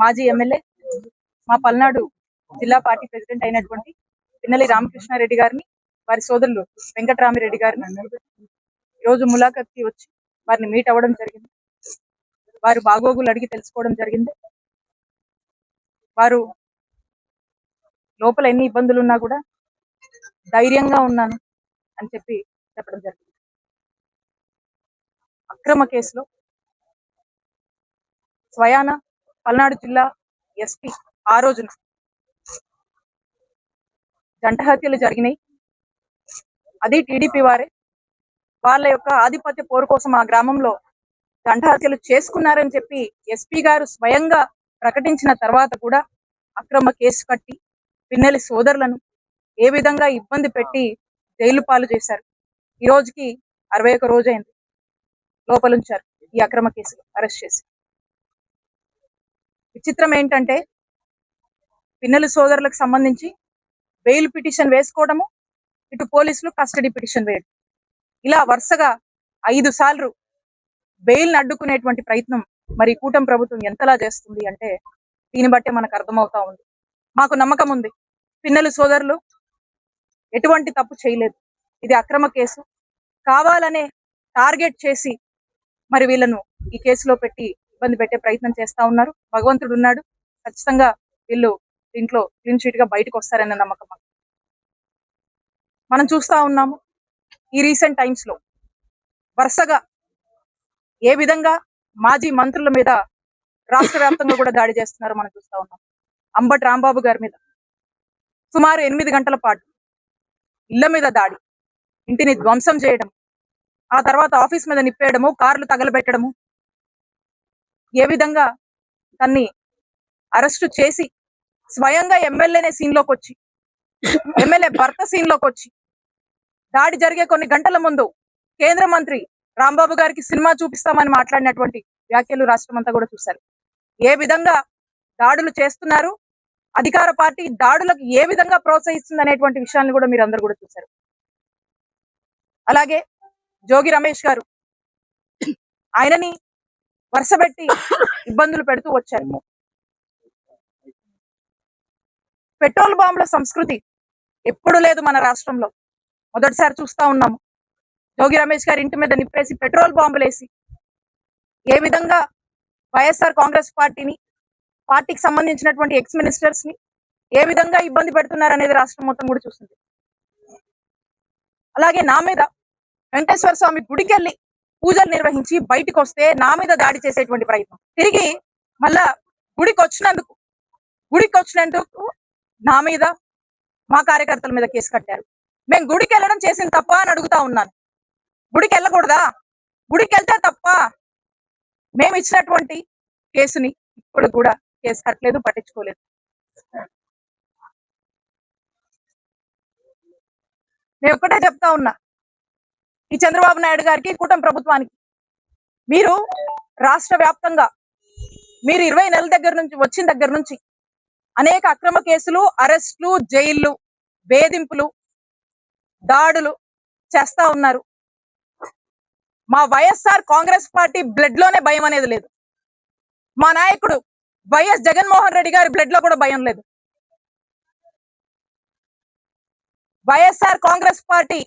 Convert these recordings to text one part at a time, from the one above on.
మాజీ ఎమ్మెల్యే మా పల్నాడు జిల్లా పార్టీ ప్రెసిడెంట్ అయినటువంటి పిన్నెల్లి రామకృష్ణారెడ్డి గారిని వారి సోదరులు వెంకటరామిరెడ్డి గారిని ఈ రోజు ములాఖత్కి వచ్చి వారిని మీట్ అవ్వడం జరిగింది. వారు బాగోగులు అడిగి తెలుసుకోవడం జరిగింది. వారు లోపల ఎన్ని ఇబ్బందులు ఉన్నా కూడా ధైర్యంగా ఉన్నాను అని చెప్పి చెప్పడం జరిగింది. అక్రమ కేసులో స్వయాన పల్నాడు జిల్లా ఎస్పీ ఆ రోజున జంట హత్యలు జరిగినాయి. అది టీడీపీ వారే వాళ్ళ యొక్క ఆధిపత్య పోరు కోసం ఆ గ్రామంలో జంట హత్యలు చేసుకున్నారని చెప్పి ఎస్పీ గారు స్వయంగా ప్రకటించిన తర్వాత కూడా అక్రమ కేసు కట్టి పిన్నెలి సోదరులను ఏ విధంగా ఇబ్బంది పెట్టి జైలు పాలు చేశారు. ఈ రోజుకి అరవై ఒక రోజైంది లోపలుంచారు ఈ అక్రమ కేసులు అరెస్ట్ చేసి. విచిత్రం ఏంటంటే పిన్నెల సోదరులకు సంబంధించి బెయిల్ పిటిషన్ వేసుకోవడము ఇటు పోలీసులు కస్టడీ పిటిషన్ వేయడం. ఇలా వరుసగా ఐదు సార్లు బెయిల్ని అడ్డుకునేటువంటి ప్రయత్నం మరి కూటమి ప్రభుత్వం ఎంతలా చేస్తుంది అంటే దీన్ని బట్టే మనకు అర్థమవుతా ఉంది. మాకు నమ్మకం ఉంది. పిన్నెల సోదరులు ఎటువంటి తప్పు చేయలేదు. ఇది అక్రమ కేసు. కావాలనే టార్గెట్ చేసి మరి వీళ్ళను ఈ కేసులో పెట్టి ఇబ్బంది పెట్టే ప్రయత్నం చేస్తా ఉన్నారు. భగవంతుడు ఉన్నాడు. ఖచ్చితంగా వీళ్ళు దీంట్లో క్లీన్ షీట్గా బయటకు వస్తారన్న నమ్మకం మనం చూస్తా ఉన్నాము ఈ రీసెంట్ టైమ్స్లో వరుసగా ఏ విధంగా మాజీ మంత్రుల మీద రాష్ట్ర వ్యాప్తంగా కూడా దాడి చేస్తున్నారో మనం చూస్తా ఉన్నాం. అంబటి రాంబాబు గారి మీద సుమారు ఎనిమిది గంటల పాటు ఇళ్ళ మీద దాడి ఇంటిని ధ్వంసం చేయడం ఆ తర్వాత ఆఫీస్ మీద నిప్పేయడము కార్లు తగలబెట్టడము ఏ విధంగా తన్ని అరెస్టు చేసి స్వయంగా ఎమ్మెల్యేనే సీన్లోకి వచ్చి ఎమ్మెల్యే భర్త సీన్లోకి వచ్చి దాడి జరిగే కొన్ని గంటల ముందు కేంద్ర మంత్రి రాంబాబు గారికి సినిమా చూపిస్తామని మాట్లాడినటువంటి వ్యాఖ్యలు రాష్ట్రం అంతా కూడా చూశారు. ఏ విధంగా దాడులు చేస్తున్నారు అధికార పార్టీ దాడులకు ఏ విధంగా ప్రోత్సహిస్తుంది అనేటువంటి విషయాన్ని కూడా మీరు అందరు కూడా చూశారు. అలాగే జోగి రమేష్ గారు ఆయనని వరుసపెట్టి ఇబ్బందులు పెడుతూ వచ్చారు. పెట్రోల్ బాంబుల సంస్కృతి ఎప్పుడు లేదు మన రాష్ట్రంలో. మొదటిసారి చూస్తా ఉన్నాము. జోగి రమేష్ గారి ఇంటి మీద నిప్పేసి పెట్రోల్ బాంబులు వేసి ఏ విధంగా వైఎస్ఆర్ కాంగ్రెస్ పార్టీని పార్టీకి సంబంధించినటువంటి ఎక్స్ మినిస్టర్స్ని ఏ విధంగా ఇబ్బంది పెడుతున్నారు అనేది రాష్ట్రం మొత్తం కూడా చూస్తుంది. అలాగే నా మీద వెంకటేశ్వర స్వామి గుడికి వెళ్ళి పూజలు నిర్వహించి బయటికి వస్తే నా మీద దాడి చేసేటువంటి ప్రయత్నం. తిరిగి మళ్ళా గుడికి వచ్చినందుకు గుడికి వచ్చినందుకు నా మీద మా కార్యకర్తల మీద కేసు కట్టారు. మేము గుడికి వెళ్ళడం చేసిన తప్ప అని అడుగుతా ఉన్నాను. గుడికి వెళ్ళకూడదా గుడికి వెళ్తే తప్ప మేము ఇచ్చినటువంటి కేసుని ఇప్పుడు కూడా కేసు కట్టలేదు పట్టించుకోలేదు. నేను ఒక్కటే చెప్తా ఉన్నా. ఈ చంద్రబాబు నాయుడు గారికి కూటమి ప్రభుత్వానికి. మీరు రాష్ట్ర వ్యాప్తంగా మీరు ఇరవై నెలల దగ్గర నుంచి వచ్చిన దగ్గర నుంచి అనేక అక్రమ కేసులు అరెస్టులు జైళ్ళు వేధింపులు దాడులు చేస్తా ఉన్నారు. మా వైఎస్ఆర్ కాంగ్రెస్ పార్టీ బ్లడ్లోనే భయం అనేది లేదు. మా నాయకుడు వైఎస్ జగన్మోహన్ రెడ్డి గారి బ్లడ్లో కూడా భయం లేదు. వైఎస్ఆర్ కాంగ్రెస్ పార్టీ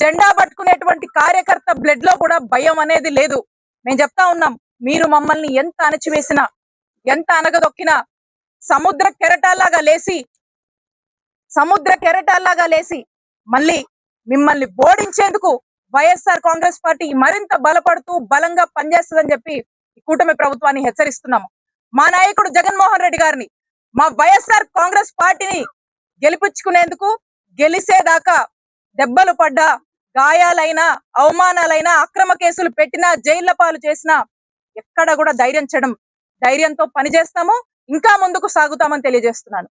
జెండా పట్టుకునేటువంటి కార్యకర్త బ్లడ్లో కూడా భయం అనేది లేదు. మేము చెప్తా ఉన్నాం మీరు మమ్మల్ని ఎంత అణచివేసినా ఎంత అనగదొక్కినా సముద్ర కెరటాల్లాగా లేసి సముద్ర కెరటాల్లాగా లేసి మళ్ళీ మిమ్మల్ని ఓడించేందుకు వైఎస్ఆర్ కాంగ్రెస్ పార్టీ మరింత బలపడుతూ బలంగా పనిచేస్తుందని చెప్పి ఈ కూటమి ప్రభుత్వాన్ని హెచ్చరిస్తున్నాము. మా నాయకుడు జగన్మోహన్ రెడ్డి గారిని మా వైఎస్ఆర్ కాంగ్రెస్ పార్టీని గెలిపించుకునేందుకు గెలిసేదాకా దెబ్బలు పడ్డా గాయాలైనా అవమానాలైనా అక్రమ కేసులు పెట్టినా జైళ్ళ పాలు చేసినా ఎక్కడ కూడా ధైర్యం చేయడం ధైర్యంతో పనిచేస్తాము ఇంకా ముందుకు సాగుతామని తెలియజేస్తున్నాను.